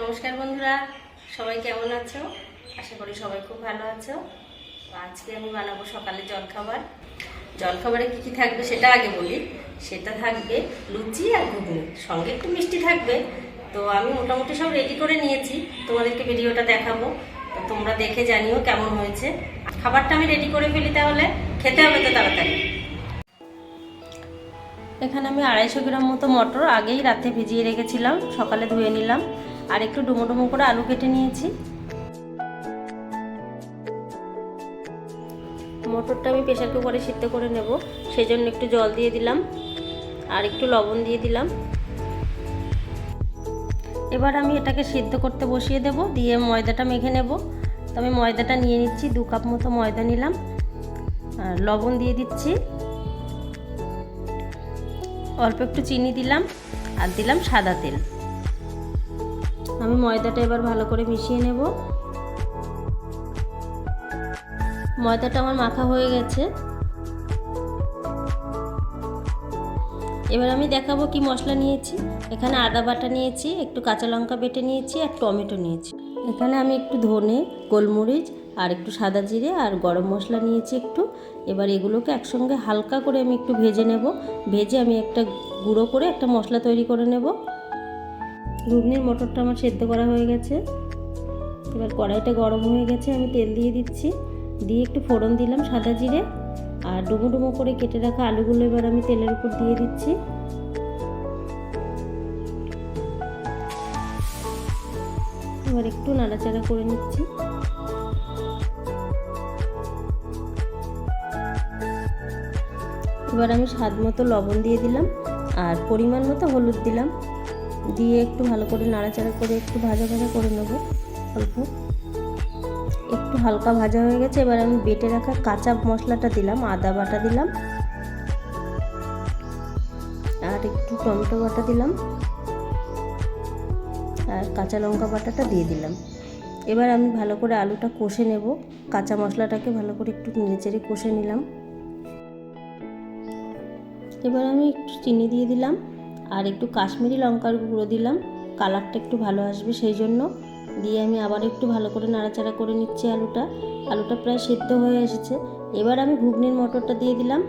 নমস্কার বন্ধুরা, সবাই কেমন আছো? আশা করি সবাই খুব ভালো আছো। আজকে আমি বানাবো সকালে জলখাবার। জলখাবারে কী কী থাকবে সেটা আগে বলি। সেটা থাকবে লুচি আর ঘুগনি। সঙ্গে একটু মিষ্টি থাকবে। তো আমি মোটামুটি সব রেডি করে নিয়েছি। তোমাদেরকে ভিডিওটা দেখাবো। তো তোমরা দেখে জানিও কেমন হয়েছে। খাবারটা আমি রেডি করে ফেলি তাহলে। খেতে হবে তো তাড়াতাড়ি। এখানে আমি আড়াইশো গ্রাম মতো মটর আগেই রাতে ভিজিয়ে রেখেছিলাম। সকালে ধুয়ে নিলাম। আর একটু ডুমো ডুমো করে আলু কেটে নিয়েছি। মটরটা আমি প্রেশার কুকারে সিদ্ধ করে নেব সেই জন্য একটু জল দিয়ে দিলাম আর একটু লবণ দিয়ে দিলাম। এবার আমি এটাকে সিদ্ধ করতে বসিয়ে দেব, দিয়ে ময়দাটা মেখে নেব। তো আমি ময়দাটা নিয়ে নিচ্ছি, দু কাপ মতো ময়দা নিলাম। আর লবণ দিয়ে দিচ্ছি। অল্প একটু চিনি দিলাম আর দিলাম সাদা তেল। আমি ময়দাটা এবার ভালো করে মিশিয়ে নেব। ময়দাটা আমার মাখা হয়ে গেছে। এবার আমি দেখাবো কি মশলা নিয়েছি। এখানে আদা বাটা নিয়েছি, একটু কাঁচা লঙ্কা বেটে নিয়েছি আর টমেটো নিয়েছি। এখানে আমি একটু ধনে, গোলমরিচ আর একটু সাদা জিরে আর গরম মশলা নিয়েছি একটু। এবার এগুলোকে একসঙ্গে হালকা করে আমি একটু ভেজে নেব। ভেজে আমি একটা গুঁড়ো করে একটা মশলা তৈরি করে নেব। ঘুগনির মটরটা আমার সেদ্ধ করা হয়ে গেছে। এবার কড়াইটা গরম হয়ে গেছে, আমি তেল দিয়ে দিচ্ছি। দিয়ে একটু ফোড়ন দিলাম সাদা জিরে। আর ডুমো ডুমো করে কেটে রাখা আলুগুলো এবার আমি তেলের উপর দিয়ে দিচ্ছি। এবার একটু নাড়াচাড়া করে নিচ্ছি। এবার আমি স্বাদ মতো লবণ দিয়ে দিলাম। আর পরিমাণ মতো হলুদ দিলাম। দিয়ে একটু ভালো করে নাড়াচাড়া করে একটু ভাজা ভাজা করে নেব, অল্প। একটু হালকা ভাজা হয়ে গেছে, এবার আমি বেটে রাখা কাঁচা মশলাটা দিলাম, আদা বাটা দিলাম, আর একটু টমেটো বাটা দিলাম, আর কাঁচা লঙ্কা বাটাটা দিয়ে দিলাম। এবার আমি ভালো করে আলুটা কষে নেব, কাঁচা মশলাটাকে ভালো করে একটু নেচেড়ে কষে নিলাম। এবার আমি একটু চিনি দিয়ে দিলাম আর একটু কাশ্মীরি লঙ্কার গুঁড়ো দিলাম। কালারটা একটু ভালো আসবে সেই জন্য। দিয়ে আমি আবার একটু ভালো করে নাড়াচাড়া করে নিচ্ছি আলুটা। আলুটা প্রায় সেদ্ধ হয়ে এসেছে। এবার আমি ঘুগনির মটরটা দিয়ে দিলাম।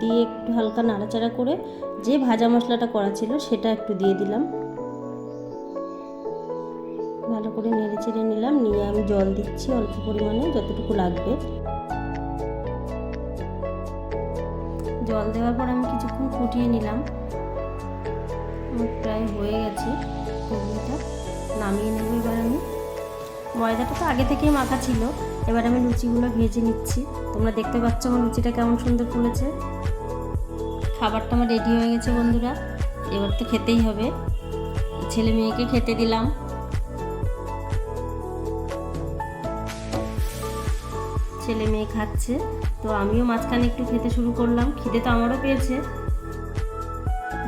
দিয়ে একটু হালকা নাড়াচাড়া করে যে ভাজা মশলাটা করা ছিল সেটা একটু দিয়ে দিলাম। ভালো করে নেড়ে চেড়ে নিলাম। নিয়ে আমি জল দিচ্ছি অল্প পরিমাণে যতটুকু লাগবে। জল দেওয়ার পর আমি কিছুক্ষণ ফুটিয়ে নিলাম। প্রায় হয়ে গেছে ঘুগনিটা নামিয়ে নেব এবার আমি। ময়দাটা তো আগে থেকেই মাখা ছিল। এবার আমি লুচিগুলো ভেজে নিচ্ছি। তোমরা দেখতে পাচ্ছ আমার লুচিটা কেমন সুন্দর ফুলেছে। খাবারটা আমার রেডি হয়ে গেছে বন্ধুরা। এবার তো খেতেই হবে। ছেলে মেয়েকে খেতে দিলাম। ছেলে মেয়ে খাচ্ছে। তো আমিও মাঝখানে একটু খেতে শুরু করলাম। খিদে তো আমারও পেয়েছে।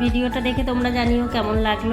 ভিডিওটা দেখে তোমরা জানিও কেমন লাগল।